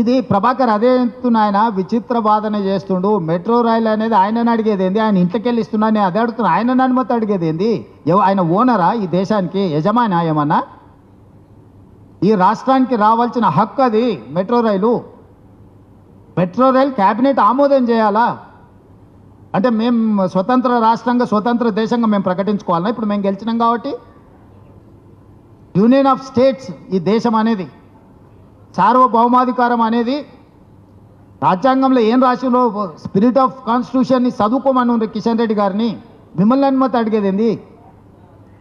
ఇది ప్రభాకర్ అదే ఆయన విచిత్ర వాదన చేస్తుండు. మెట్రో రైలు అనేది ఆయనని అడిగేది ఏంది? ఆయన ఇంట్లోకి వెళ్ళి ఇస్తున్నా నేను అదే అడుగుతున్నా. ఆయనని అనుమతి అడిగేది ఏంది? ఆయన ఓనరా ఈ దేశానికి? యజమాని ఏమన్నా ఈ రాష్ట్రానికి రావాల్సిన హక్కు అది metro rail. Metro rail cabinet ఆమోదం చేయాలా? అంటే మేము స్వతంత్ర రాష్ట్రంగా స్వతంత్ర దేశంగా మేము ప్రకటించుకోవాలన్నా ఇప్పుడు మేము గెలిచినాం కాబట్టి. యూనియన్ ఆఫ్ స్టేట్స్ ఈ దేశం అనేది. సార్వభౌమాధికారం అనేది రాజ్యాంగంలో ఏం రాసిందో స్పిరిట్ ఆఫ్ కాన్స్టిట్యూషన్ని చదువుకోమని ఉంది కిషన్ రెడ్డి గారిని మిమ్మల్ని అనుమతి అడిగేది ఏంది?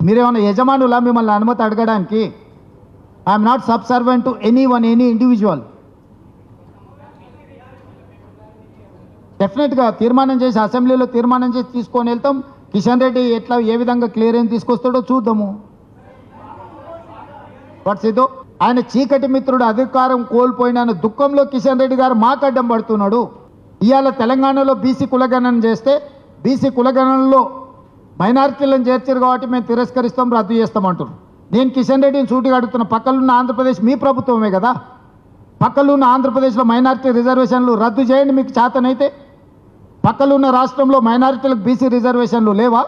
మీరేమన్నా యజమానులా మిమ్మల్ని అనుమతి అడగడానికి? I'm not subservient to anyone any individual డెఫినెట్గా తీర్మానం చేసి అసెంబ్లీలో తీర్మానం చేసి తీసుకొని వెళ్తాం. కిషన్ రెడ్డి ఎట్లా ఏ విధంగా క్లియరెన్స్ తీసుకొస్తాడో చూద్దాము. వాట్స్ ఇదో ఆయన చీకటి మిత్రుడు అధికారం కోల్పోయిన దుఃఖంలో కిషన్ రెడ్డి గారు మాకు పడుతున్నాడు. ఇవాళ తెలంగాణలో బీసీ కులగణన చేస్తే బీసీ కులగణనలో మైనార్టీలను చేర్చారు కాబట్టి మేము తిరస్కరిస్తాం రద్దు చేస్తామంటున్నాం నేను కిషన్ రెడ్డిని సూటిగా అడుగుతున్న పక్కలున్న ఆంధ్రప్రదేశ్ మీ ప్రభుత్వమే కదా. పక్కలున్న ఆంధ్రప్రదేశ్లో మైనారిటీ రిజర్వేషన్లు రద్దు చేయండి మీకు చేతనైతే. పక్కలున్న రాష్ట్రంలో మైనారిటీలకు బీసీ రిజర్వేషన్లు లేవా?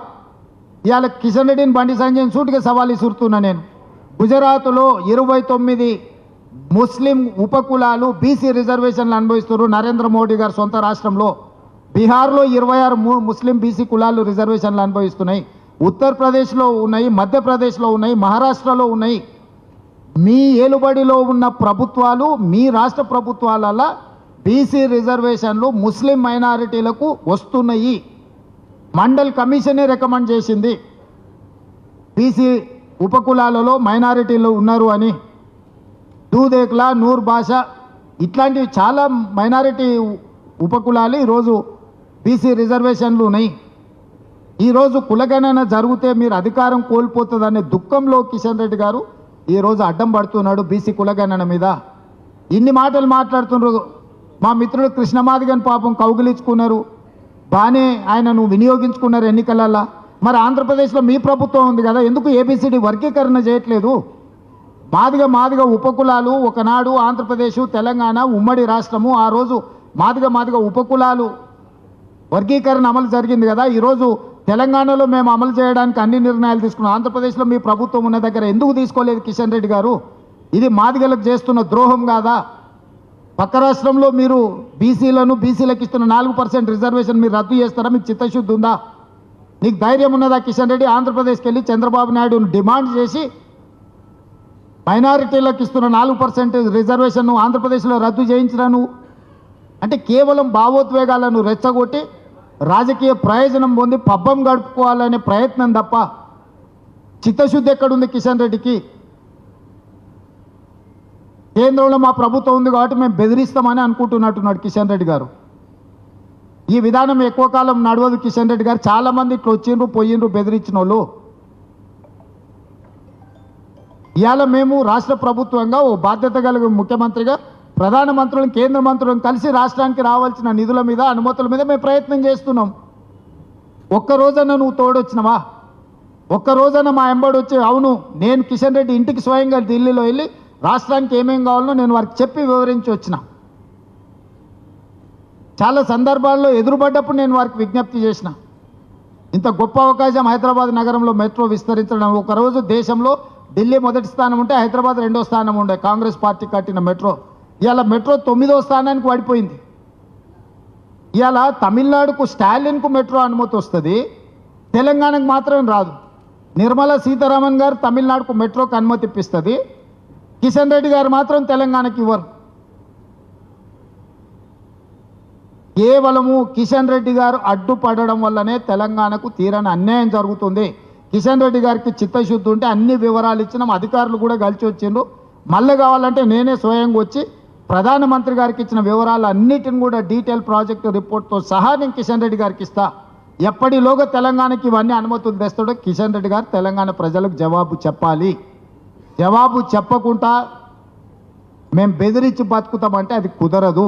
ఇవాళ కిషన్ రెడ్డిని బండి సంజయ్ సూటిగా సవాల్ ఇసురుతున్నా నేను. గుజరాత్లో ఇరవై తొమ్మిది ముస్లిం ఉపకులాలు బీసీ రిజర్వేషన్లు అనుభవిస్తున్నారు. నరేంద్ర మోడీ గారు సొంత రాష్ట్రంలో బీహార్లో ఇరవై ఆరు ముస్లిం బీసీ కులాలు రిజర్వేషన్లు అనుభవిస్తున్నాయి. ఉత్తరప్రదేశ్లో ఉన్నాయి మధ్యప్రదేశ్లో ఉన్నాయి మహారాష్ట్రలో ఉన్నాయి. మీ ఏలుబడిలో ఉన్న ప్రభుత్వాలు మీ రాష్ట్ర ప్రభుత్వాలలో బీసీ రిజర్వేషన్లు ముస్లిం మైనారిటీలకు వస్తున్నాయి. మండల్ కమిషనే రికమెండ్ చేసింది. బీసీ ఉపకులాలలో మైనారిటీలు ఉన్నారు అని. దూదేక్లా నూర్ భాష ఇట్లాంటివి చాలా మైనారిటీ ఉపకులాలు ఈరోజు బీసీ రిజర్వేషన్లు ఉన్నాయి. ఈరోజు కులగణన జరిగితే మీరు అధికారం కోల్పోతుందనే దుఃఖంలో కిషన్ రెడ్డి గారు ఈరోజు అడ్డం పడుతున్నాడు బీసీ కులగణన మీద. ఇన్ని మాటలు మాట్లాడుతున్నారు. మా మిత్రుడు కృష్ణమాదిగన్ పాపం కౌగిలించుకున్నారు. బాగానే ఆయనను వినియోగించుకున్నారు ఎన్నికలల్లో. మరి ఆంధ్రప్రదేశ్లో మీ ప్రభుత్వం ఉంది కదా ఎందుకు ఏబిసిడి వర్గీకరణ చేయట్లేదు? మాదిగా మాదిగా ఉపకులాలు ఒకనాడు ఆంధ్రప్రదేశ్ తెలంగాణ ఉమ్మడి రాష్ట్రము ఆ రోజు మాదిగా మాదిగా ఉపకులాలు వర్గీకరణ అమలు జరిగింది కదా ఈరోజు తెలంగాణలో మేము అమలు చేయడానికి అన్ని నిర్ణయాలు తీసుకున్నాం. ఆంధ్రప్రదేశ్లో మీ ప్రభుత్వం ఉన్న దగ్గర ఎందుకు తీసుకోలేదు కిషన్ రెడ్డి గారు? ఇది మాదిగలకు చేస్తున్న ద్రోహం కాదా? పక్క రాష్ట్రంలో మీరు బీసీలను బీసీలకు ఇస్తున్న నాలుగు పర్సెంట్ రిజర్వేషన్ మీరు రద్దు చేస్తారా? మీకు చిత్తశుద్ధి ఉందా? నీకు ధైర్యం ఉన్నదా కిషన్ రెడ్డి? ఆంధ్రప్రదేశ్కి వెళ్ళి చంద్రబాబు నాయుడును డిమాండ్ చేసి మైనారిటీలకు ఇస్తున్న నాలుగు పర్సెంట్ రిజర్వేషన్ను ఆంధ్రప్రదేశ్లో రద్దు చేయించరా నువ్వు? అంటే కేవలం భావోద్వేగాలను రెచ్చగొట్టి రాజకీయ ప్రయోజనం పొంది పబ్బం గడుపుకోవాలనే ప్రయత్నం తప్ప చిత్తశుద్ధి ఎక్కడుంది కిషన్ రెడ్డికి? కేంద్రంలో మా ప్రభుత్వం ఉంది కాబట్టి మేము బెదిరిస్తామని అనుకుంటున్నట్టున్నాడు కిషన్ రెడ్డి గారు. ఈ విధానం ఎక్కువ కాలం నడవదు కిషన్ రెడ్డి గారు. చాలామంది ఇట్లా వచ్చిండ్రు పోయిండ్రు బెదిరించిన వాళ్ళు ఇవాళ మేము రాష్ట్ర ప్రభుత్వంగా ఓ బాధ్యత కలిగిన ముఖ్యమంత్రిగా ప్రధానమంత్రులను కేంద్ర మంత్రులను కలిసి రాష్ట్రానికి రావాల్సిన నిధుల మీద అనుమతుల మీద మేము ప్రయత్నం చేస్తున్నాం. ఒక్కరోజన్నా నువ్వు తోడొచ్చినవా? ఒక్కరోజన్నా మా ఎంబడి వచ్చి అవును నేను కిషన్ రెడ్డి ఇంటికి స్వయంగా ఢిల్లీలో వెళ్ళి రాష్ట్రానికి ఏమేం కావాలో నేను వారికి చెప్పి వివరించి వచ్చిన. చాలా సందర్భాల్లో ఎదురుపడ్డప్పుడు నేను వారికి విజ్ఞప్తి చేసిన. ఇంత గొప్ప అవకాశం హైదరాబాద్ నగరంలో మెట్రో విస్తరించడం. ఒకరోజు దేశంలో ఢిల్లీ మొదటి స్థానం ఉంటే హైదరాబాద్ రెండో స్థానం ఉండే. కాంగ్రెస్ పార్టీ కట్టిన మెట్రో. ఇవాళ మెట్రో తొమ్మిదో స్థానానికి పడిపోయింది ఇవాళ తమిళనాడుకు స్టాలిన్కు మెట్రో అనుమతి వస్తుంది. తెలంగాణకు మాత్రం రాదు. నిర్మలా సీతారామన్ గారు తమిళనాడుకు మెట్రోకి అనుమతి ఇప్పిస్తుంది. కిషన్ రెడ్డి గారు మాత్రం తెలంగాణకి ఇవ్వరు. కేవలము కిషన్ రెడ్డి గారు అడ్డుపడడం వల్లనే తెలంగాణకు తీరని అన్యాయం జరుగుతుంది. కిషన్ రెడ్డి గారికి చిత్తశుద్ధి ఉంటే అన్ని వివరాలు ఇచ్చినాం అధికారులు కూడా కలిసి వచ్చిండ్రు. మళ్ళీ కావాలంటే నేనే స్వయంగా వచ్చి ప్రధానమంత్రి గారికి ఇచ్చిన వివరాలు అన్నిటిని కూడా డీటెయిల్ ప్రాజెక్టు రిపోర్ట్తో సహా నేను కిషన్ రెడ్డి గారికి ఇస్తా. ఎప్పటిలోగా తెలంగాణకి ఇవన్నీ అనుమతులు తెస్తాడో కిషన్ రెడ్డి గారు తెలంగాణ ప్రజలకు జవాబు చెప్పాలి. జవాబు చెప్పకుండా మేము బెదిరించి బతుకుతామంటే అది కుదరదు.